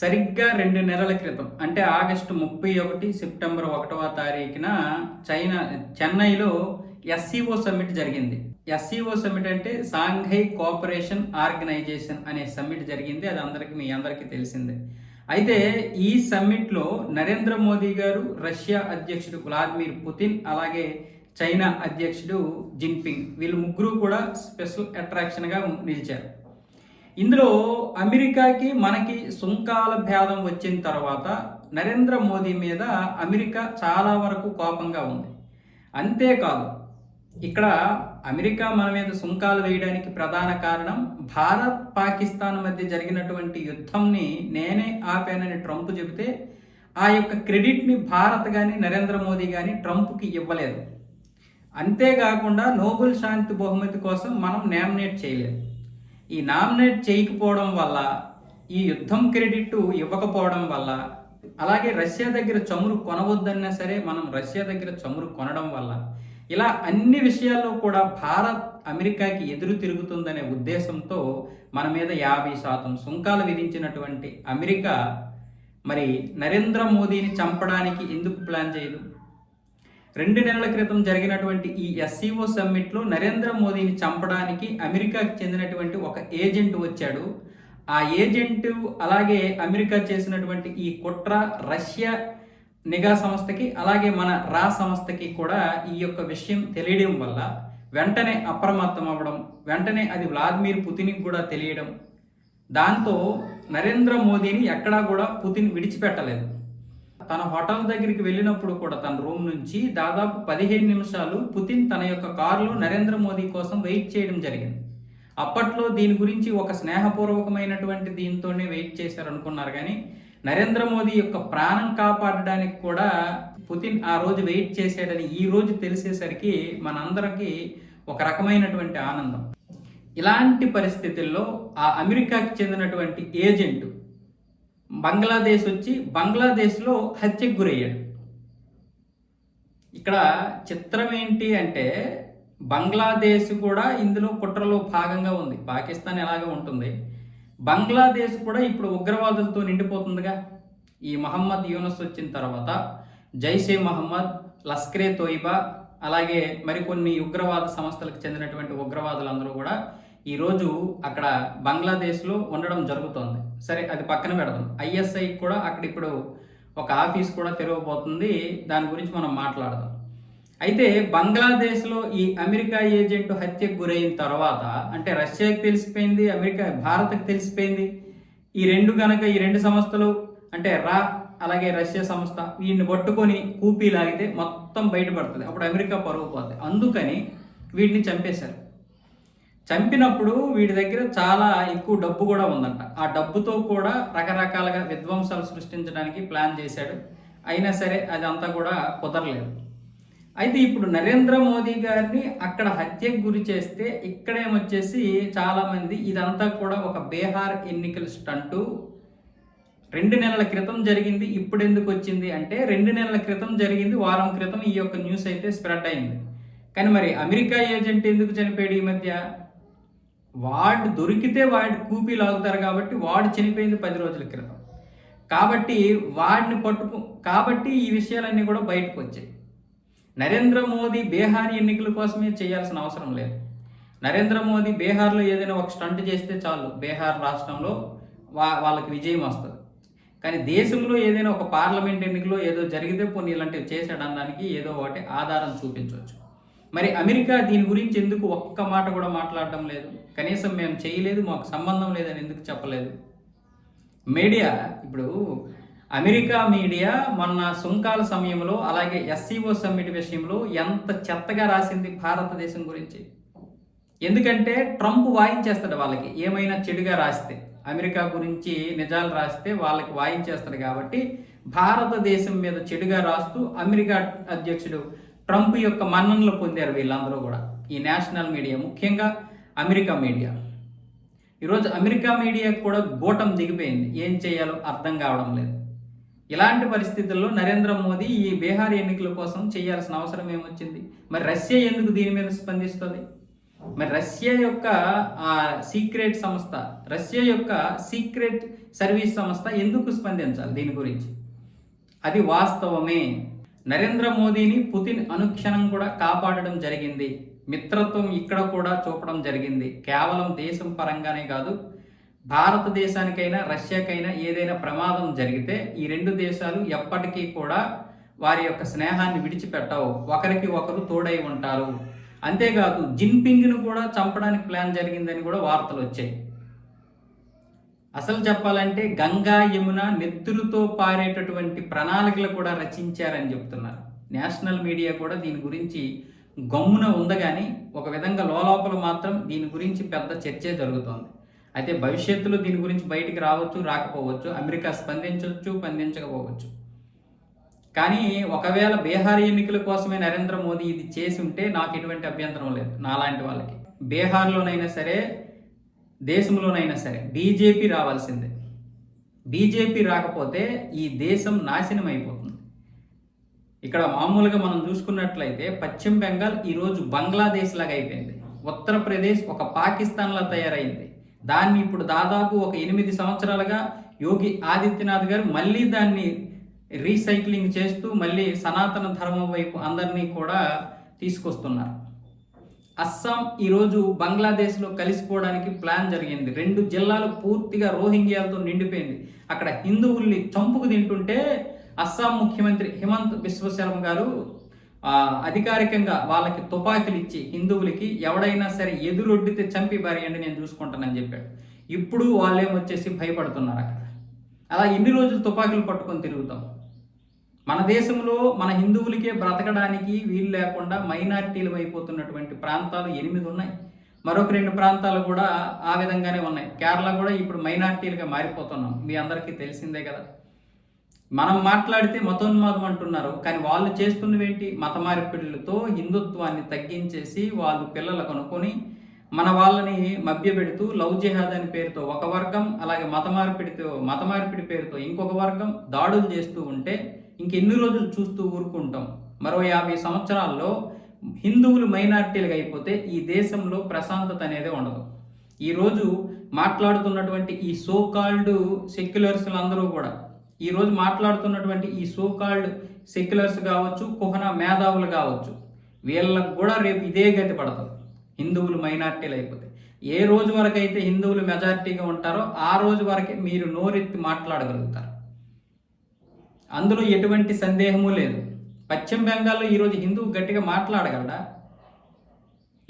సరిగ్గా రెండు నెలల క్రితం అంటే ఆగస్టు ముప్పై ఒకటి సెప్టెంబర్ ఒకటవ తారీఖున చైనా చెన్నైలో ఎస్సీఓ సమ్మిట్ జరిగింది. ఎస్సీఓ సమ్మిట్ అంటే సాంఘై కోఆపరేషన్ ఆర్గనైజేషన్ అనే సమ్మిట్ జరిగింది అది అందరికీ మీ అందరికీ తెలిసిందే. అయితే ఈ సమ్మిట్లో నరేంద్ర మోదీ గారు రష్యా అధ్యక్షుడు వ్లాదిమిర్ పుతిన్ అలాగే చైనా అధ్యక్షుడు జిన్పింగ్ వీళ్ళు ముగ్గురు కూడా స్పెషల్ అట్రాక్షన్గా నిలిచారు. ఇందులో అమెరికాకి మనకి సుంకాల భేదం వచ్చిన తర్వాత నరేంద్ర మోదీ మీద అమెరికా చాలా వరకు కోపంగా ఉంది. అంతేకాదు ఇక్కడ అమెరికా మన మీద సుంకాలు వేయడానికి ప్రధాన కారణం భారత్ పాకిస్తాన్ మధ్య జరిగినటువంటి యుద్ధంని నేనే ఆపానని ట్రంప్ చెబితే ఆ యొక్క క్రెడిట్ని భారత్ కానీ నరేంద్ర మోదీ కానీ ట్రంప్కి ఇవ్వలేదు. అంతేకాకుండా నోబెల్ శాంతి బహుమతి కోసం మనం నామినేట్ చేయలేదు. ఈ నామినేట్ చేయకపోవడం వల్ల ఈ యుద్ధం క్రెడిట్ ఇవ్వకపోవడం వల్ల అలాగే రష్యా దగ్గర చమురు కొనవద్దన్నా సరే మనం రష్యా దగ్గర చమురు కొనడం వల్ల ఇలా అన్ని విషయాల్లో కూడా భారత్ అమెరికాకి ఎదురు తిరుగుతుందనే ఉద్దేశంతో మన మీద యాభై శాతం సుంకాలు విధించినటువంటి అమెరికా మరి నరేంద్ర మోదీని చంపడానికి ఎందుకు ప్లాన్ చేయదు? రెండు నెలల క్రితం జరిగినటువంటి ఈ ఎస్సీఓ సమ్మిట్లో నరేంద్ర మోదీని చంపడానికి అమెరికాకి చెందినటువంటి ఒక ఏజెంట్ వచ్చాడు. ఆ ఏజెంట్ అలాగే అమెరికా చేసినటువంటి ఈ కుట్ర రష్యా నిఘా సంస్థకి అలాగే మన రా సంస్థకి కూడా ఈ యొక్క విషయం తెలియడం వల్ల వెంటనే అప్రమత్తం అవ్వడం వెంటనే అది వ్లాదిమిర్ పుతిన్కి కూడా తెలియడం. దాంతో నరేంద్ర మోదీని ఎక్కడా కూడా పుతిన్ విడిచిపెట్టలేదు. తన హోటల్ దగ్గరికి వెళ్ళినప్పుడు కూడా తన రూమ్ నుంచి దాదాపు పదిహేను నిమిషాలు పుతిన్ తన యొక్క కారులో నరేంద్ర మోదీ కోసం వెయిట్ చేయడం జరిగింది. అప్పట్లో దీని గురించి ఒక స్నేహపూర్వకమైనటువంటి దీంతోనే వెయిట్ చేశారు అనుకున్నారు కానీ నరేంద్ర మోదీ యొక్క ప్రాణం కాపాడడానికి కూడా పుతిన్ ఆ రోజు వెయిట్ చేశాడని ఈ రోజు తెలిసేసరికి మనందరికీ ఒక రకమైనటువంటి ఆనందం. ఇలాంటి పరిస్థితుల్లో ఆ అమెరికాకి చెందినటువంటి ఏజెంట్ బంగ్లాదేశ్ వచ్చి బంగ్లాదేశ్లో హత్యకు గురయ్యాడు. ఇక్కడ చిత్రం ఏంటి అంటే బంగ్లాదేశ్ కూడా ఇందులో కుట్రలో భాగంగా ఉంది. పాకిస్తాన్ ఎలాగే ఉంటుంది. బంగ్లాదేశ్ కూడా ఇప్పుడు ఉగ్రవాదులతో నిండిపోతుందిగా. ఈ మహమ్మద్ యూనస్ వచ్చిన తర్వాత జైషే మహమ్మద్ లస్కరే తోయిబా అలాగే మరికొన్ని ఉగ్రవాద సంస్థలకు చెందినటువంటి ఉగ్రవాదులందరూ కూడా ఈరోజు అక్కడ బంగ్లాదేశ్లో ఉండడం జరుగుతోంది. సరే అది పక్కన పెడదాం. ఐఎస్ఐ కూడా అక్కడ ఇప్పుడు ఒక ఆఫీస్ కూడా తెరవబోతుంది. దాని గురించి మనం మాట్లాడదాం. అయితే బంగ్లాదేశ్లో ఈ అమెరికా ఏజెంట్ హత్యకు గురైన తర్వాత అంటే రష్యాకి తెలిసిపోయింది అమెరికా భారత్కి తెలిసిపోయింది. ఈ రెండు కనుక ఈ రెండు సంస్థలు అంటే రా అలాగే రష్యా సంస్థ వీడిని పట్టుకొని కూపీ లాగితే మొత్తం బయటపడుతుంది. అప్పుడు అమెరికా పరుగు పోతుంది అందుకని వీటిని చంపేశారు. చంపినప్పుడు వీడి దగ్గర చాలా ఎక్కువ డబ్బు కూడా ఉందంట. ఆ డబ్బుతో కూడా రకరకాలుగా విధ్వంసాలు సృష్టించడానికి ప్లాన్ చేశాడు. అయినా సరే అదంతా కూడా కుదరలేదు. అయితే ఇప్పుడు నరేంద్ర మోదీ గారిని అక్కడ హత్యకు గురి చేస్తే ఇక్కడేమొచ్చేసి చాలామంది ఇదంతా కూడా ఒక బీహార్ ఎన్నికల స్టంటు. రెండు నెలల క్రితం జరిగింది ఇప్పుడు ఎందుకు వచ్చింది అంటే రెండు నెలల క్రితం జరిగింది వారం క్రితం ఈ యొక్క న్యూస్ అయితే స్ప్రెడ్ అయింది. కానీ మరి అమెరికా ఏజెంట్ ఎందుకు చనిపోయాడు ఈ మధ్య? వాడు దొరికితే వాడి కూపి లాగుతారు కాబట్టి వాడు చనిపోయింది పది రోజుల క్రితం. కాబట్టి వాడిని పట్టుకు కాబట్టి ఈ విషయాలన్నీ కూడా బయటకు వచ్చాయి. నరేంద్ర మోదీ బీహార్ ఎన్నికల కోసమే చేయాల్సిన అవసరం లేదు. నరేంద్ర మోదీ బీహార్లో ఏదైనా ఒక స్టంట్ చేస్తే చాలు. బీహార్ రాష్ట్రంలో వా వాళ్ళకి విజయం వస్తుంది. కానీ దేశంలో ఏదైనా ఒక పార్లమెంట్ ఎన్నికలో ఏదో జరిగితే పోనీ ఇలాంటివి చేశాడనడానికి ఏదో ఒకటి ఆధారం చూపించవచ్చు. మరి అమెరికా దీని గురించి ఎందుకు ఒక్క మాట కూడా మాట్లాడడం లేదు? కనీసం మేము చేయలేదు మాకు సంబంధం లేదని ఎందుకు చెప్పలేదు? మీడియా ఇప్పుడు అమెరికా మీడియా మొన్న సుంకాల సమయంలో అలాగే ఎస్సీఓ సమ్మిట్ విషయంలో ఎంత చెత్తగా రాసింది భారతదేశం గురించి. ఎందుకంటే ట్రంప్ వాయించేస్తాడు వాళ్ళకి ఏమైనా చెడుగా రాస్తే. అమెరికా గురించి నిజాలు రాస్తే వాళ్ళకి వాయించేస్తాడు కాబట్టి భారతదేశం మీద చెడుగా రాస్తూ అమెరికా అధ్యక్షుడు ట్రంప్ యొక్క మన్ననలు పొందారు వీళ్ళందరూ కూడా. ఈ నేషనల్ మీడియా ముఖ్యంగా అమెరికా మీడియా. ఈరోజు అమెరికా మీడియా కూడా గోటం దిగిపోయింది. ఏం చేయాలో అర్థం కావడం లేదు. ఇలాంటి పరిస్థితుల్లో నరేంద్ర మోదీ ఈ బీహార్ ఎన్నికల కోసం చేయాల్సిన అవసరం ఏమొచ్చింది? మరి రష్యా ఎందుకు దీని మీద స్పందిస్తుంది? మరి రష్యా యొక్క ఆ సీక్రెట్ సంస్థ రష్యా యొక్క సీక్రెట్ సర్వీస్ సంస్థ ఎందుకు స్పందించాలి దీని గురించి? అది వాస్తవమే. నరేంద్ర మోదీని పుతిన్ అనుక్షణం కూడా కాపాడడం జరిగింది. మిత్రత్వం ఇక్కడ కూడా చూపడం జరిగింది. కేవలం దేశం పరంగానే కాదు భారతదేశానికైనా రష్యాకైనా ఏదైనా ప్రమాదం జరిగితే ఈ రెండు దేశాలు ఎప్పటికీ కూడా వారి యొక్క స్నేహాన్ని విడిచిపెట్టవు. ఒకరికి ఒకరు తోడై ఉంటారు. అంతేకాదు జిన్పింగ్ను కూడా చంపడానికి ప్లాన్ జరిగిందని కూడా వార్తలు వచ్చాయి. అసలు చెప్పాలంటే గంగా యమున నెత్తురుతో పారేటటువంటి ప్రణాళికలు కూడా రచించారని చెప్తున్నారు. నేషనల్ మీడియా కూడా దీని గురించి గమ్మున ఉంది కానీ ఒక విధంగా లోలోపల మాత్రం దీని గురించి పెద్ద చర్చే జరుగుతోంది. అయితే భవిష్యత్తులో దీని గురించి బయటికి రావచ్చు రాకపోవచ్చు అమెరికా స్పందించవచ్చు స్పందించకపోవచ్చు. కానీ ఒకవేళ బీహార్ ఎన్నికల కోసమే నరేంద్ర మోదీ ఇది చేసి ఉంటే నాకు ఎటువంటి అభ్యంతరం లేదు నాలాంటి వాళ్ళకి. బీహార్లోనైనా సరే దేశంలోనైనా సరే బీజేపీ రావాల్సిందే. బీజేపీ రాకపోతే ఈ దేశం నాశనం అయిపోతుంది. ఇక్కడ మామూలుగా మనం చూసుకున్నట్లయితే పశ్చిమ బెంగాల్ ఈరోజు బంగ్లాదేశ్ లాగా అయిపోయింది. ఉత్తరప్రదేశ్ ఒక పాకిస్తాన్లా తయారైంది. దాన్ని ఇప్పుడు దాదాపు ఒక ఎనిమిది సంవత్సరాలుగా యోగి ఆదిత్యనాథ్ గారు మళ్ళీ దాన్ని రీసైక్లింగ్ చేస్తూ మళ్ళీ సనాతన ధర్మం వైపు అందరినీ కూడా తీసుకొస్తున్నారు. అస్సాం ఈరోజు బంగ్లాదేశ్లో కలిసిపోవడానికి ప్లాన్ జరిగింది. రెండు జిల్లాలు పూర్తిగా రోహింగ్యాలతో నిండిపోయింది. అక్కడ హిందువుల్ని చంపుకు తింటుంటే అస్సాం ముఖ్యమంత్రి హిమంత్ బిశ్వశర్మ గారు అధికారికంగా వాళ్ళకి తుపాకులు ఇచ్చి హిందువులకి ఎవడైనా సరే ఎదురొడ్డితే చంపి బారేయండి నేను చూసుకుంటానని చెప్పాడు. ఇప్పుడు వాళ్ళేమొచ్చేసి భయపడుతున్నారు అక్కడ. అలా ఎన్ని రోజులు తుపాకులు పట్టుకొని తిరుగుతాం? మన దేశంలో మన హిందువులకే బ్రతకడానికి వీలు లేకుండా మైనారిటీలు అయిపోతున్నటువంటి ప్రాంతాలు ఎనిమిది ఉన్నాయి. మరొక రెండు ప్రాంతాలు కూడా ఆ విధంగానే ఉన్నాయి. కేరళ కూడా ఇప్పుడు మైనారిటీలుగా మారిపోతున్నాం. మీ అందరికీ తెలిసిందే కదా. మనం మాట్లాడితే మతోన్మాదం అంటున్నారు. కానీ వాళ్ళు చేస్తున్నవేంటి మత మార్పిడులతో హిందుత్వాన్ని తగ్గించేసి వాళ్ళు పిల్లలు కనుక్కొని మన వాళ్ళని మభ్యపెడుతూ లవ్ జిహాద్ అని పేరుతో ఒక వర్గం అలాగే మత మార్పిడితో మత మార్పిడి పేరుతో ఇంకొక వర్గం దాడులు చేస్తూ ఉంటే ఇంకెన్ని రోజులు చూస్తూ ఊరుకుంటాం? మరో యాభై సంవత్సరాల్లో హిందువులు మైనార్టీలుగా అయిపోతే ఈ దేశంలో ప్రశాంతత అనేది ఉండదు. ఈరోజు మాట్లాడుతున్నటువంటి ఈ సోకాల్డ్ సెక్యులర్స్లు అందరూ కూడా ఈరోజు మాట్లాడుతున్నటువంటి ఈ సోకాల్డ్ సెక్యులర్స్ కావచ్చు కుహన మేధావులు కావచ్చు వీళ్ళకు కూడా రేపు ఇదే గతి పడతారు హిందువులు మైనార్టీలు అయిపోతే ఏ రోజు వరకు అయితే హిందువులు మెజార్టీగా ఉంటారో ఆ రోజు వరకే మీరు నోరెత్తి మాట్లాడగలుగుతారు. అందులో ఎటువంటి సందేహము లేదు. పశ్చిమ బెంగాల్లో ఈరోజు హిందువు గట్టిగా మాట్లాడగలడా?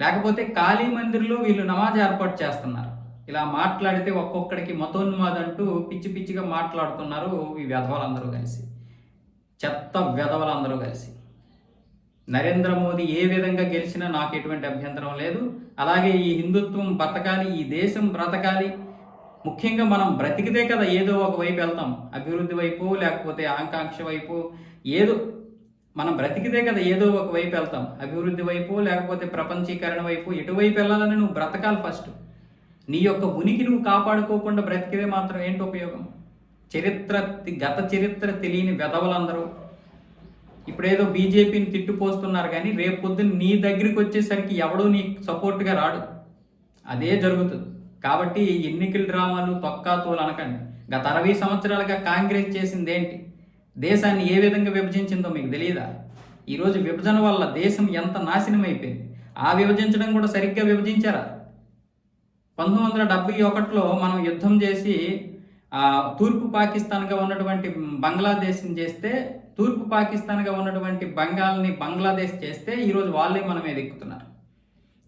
లేకపోతే కాళీ మందిర్లో వీళ్ళు నమాజ్ ఏర్పాటు చేస్తున్నారు. ఇలా మాట్లాడితే ఒక్కొక్కడికి మతోన్మాదంటూ పిచ్చి పిచ్చిగా మాట్లాడుతున్నారు ఈ వెధవలందరూ కలిసి. చెత్త వెధవలందరూ కలిసి. నరేంద్ర మోదీ ఏ విధంగా గెలిచినా నాకు ఎటువంటి అభ్యంతరం లేదు. అలాగే ఈ హిందుత్వం బ్రతకాలి ఈ దేశం బ్రతకాలి ముఖ్యంగా మనం బ్రతికితే కదా ఏదో ఒక వైపు వెళ్తాం. అభివృద్ధి వైపు లేకపోతే ఆకాంక్ష వైపు ఏదో మనం బ్రతికితే కదా ఏదో ఒక వైపు వెళ్తాం. అభివృద్ధి వైపు లేకపోతే ప్రపంచీకరణ వైపు ఎటువైపు వెళ్ళాలని నువ్వు బ్రతకాలి ఫస్ట్. నీ యొక్క ఉనికి నువ్వు కాపాడుకోకుండా బ్రతికితే మాత్రం ఏంటి ఉపయోగం? చరిత్ర గత చరిత్ర తెలియని వెధవలందరూ ఇప్పుడేదో బీజేపీని తిట్టుపోస్తున్నారు కానీ రేపు పొద్దున్న నీ దగ్గరికి వచ్చేసరికి ఎవడో నీ సపోర్ట్గా రాడు. అదే జరుగుతుంది. కాబట్టి ఎన్నికల డ్రామాలు తొక్కాతోలు అనకండి. గత అరవై సంవత్సరాలుగా కాంగ్రెస్ చేసింది ఏంటి దేశాన్ని ఏ విధంగా విభజించిందో మీకు తెలియదా ఈరోజు విభజన వల్ల దేశం ఎంత నాశనం అయిపోయింది ఆ విభజించడం కూడా సరిగ్గా విభజించారా? పంతొమ్మిది వందల డెబ్బై ఒకటిలో మనం యుద్ధం చేసి తూర్పు పాకిస్తాన్గా ఉన్నటువంటి బంగ్లాదేశ్ని చేస్తే తూర్పు పాకిస్తాన్గా ఉన్నటువంటి బంగాల్ని బంగ్లాదేశ్ చేస్తే ఈరోజు వాళ్ళే మన మీద ఎక్కుతున్నారు.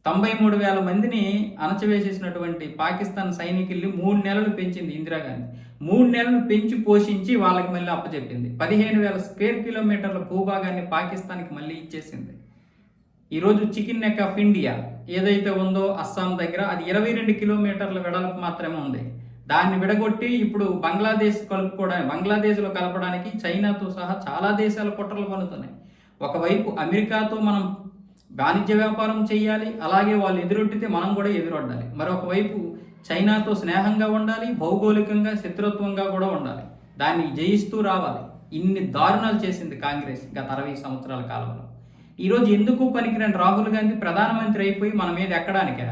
తొంభై మూడు వేల మందిని అణచివేసేసినటువంటి పాకిస్తాన్ సైనికుల్ని మూడు నెలలు పెంచింది ఇందిరాగాంధీ మూడు నెలలు పెంచి పోషించి వాళ్ళకి మళ్ళీ అప్పచెప్పింది. పదిహేను వేల స్క్వేర్ కిలోమీటర్ల భూభాగాన్ని పాకిస్తాన్కి మళ్ళీ ఇచ్చేసింది. ఈరోజు చికెన్ నెక్ ఆఫ్ ఇండియా ఏదైతే ఉందో అస్సాం దగ్గర అది ఇరవై రెండు కిలోమీటర్ల వెడల్పు మాత్రమే ఉంది. దాన్ని విడగొట్టి ఇప్పుడు బంగ్లాదేశ్ కలుపుకోవడానికి బంగ్లాదేశ్లో కలపడానికి చైనాతో సహా చాలా దేశాలు కుట్రలు పనుతున్నాయి ఒకవైపు అమెరికాతో మనం వాణిజ్య వ్యాపారం చేయాలి అలాగే వాళ్ళు ఎదురొట్టితే మనం కూడా ఎదురొడ్డాలి మరొక వైపు చైనాతో స్నేహంగా ఉండాలి భౌగోళికంగా శత్రుత్వంగా కూడా ఉండాలి. దాన్ని జయిస్తూ రావాలి. ఇన్ని దారుణాలు చేసింది కాంగ్రెస్ గత అరవై సంవత్సరాల కాలంలో. ఈరోజు ఎందుకు పనికిరాని రాహుల్ గాంధీ ప్రధానమంత్రి అయిపోయి మన మీద ఎక్కడానికే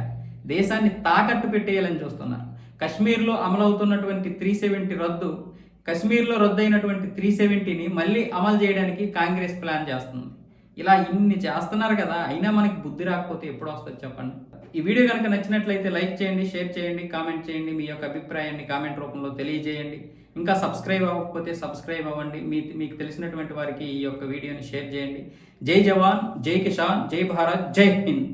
దేశాన్ని తాకట్టు పెట్టేయాలని చూస్తున్నారు. కశ్మీర్లో అమలవుతున్నటువంటి త్రీ సెవెంటీ రద్దు కశ్మీర్లో రద్దయినటువంటి త్రీ సెవెంటీని మళ్ళీ అమలు చేయడానికి కాంగ్రెస్ ప్లాన్ చేస్తుంది. ఇలా ఇన్ని చేస్తున్నారు కదా అయినా మనకి బుద్ధి రాకపోతే ఎప్పుడు వస్తుంది చెప్పండి? ఈ వీడియో కనుక నచ్చినట్లయితే లైక్ చేయండి షేర్ చేయండి కామెంట్ చేయండి మీ యొక్క అభిప్రాయాన్ని కామెంట్ రూపంలో తెలియజేయండి. ఇంకా సబ్స్క్రైబ్ అవ్వకపోతే సబ్స్క్రైబ్ అవ్వండి. మీ మీకు తెలిసినటువంటి వారికి ఈ యొక్క వీడియోని షేర్ చేయండి. జై జవాన్ జై కిషాన్ జై భారత్ జై హింద్.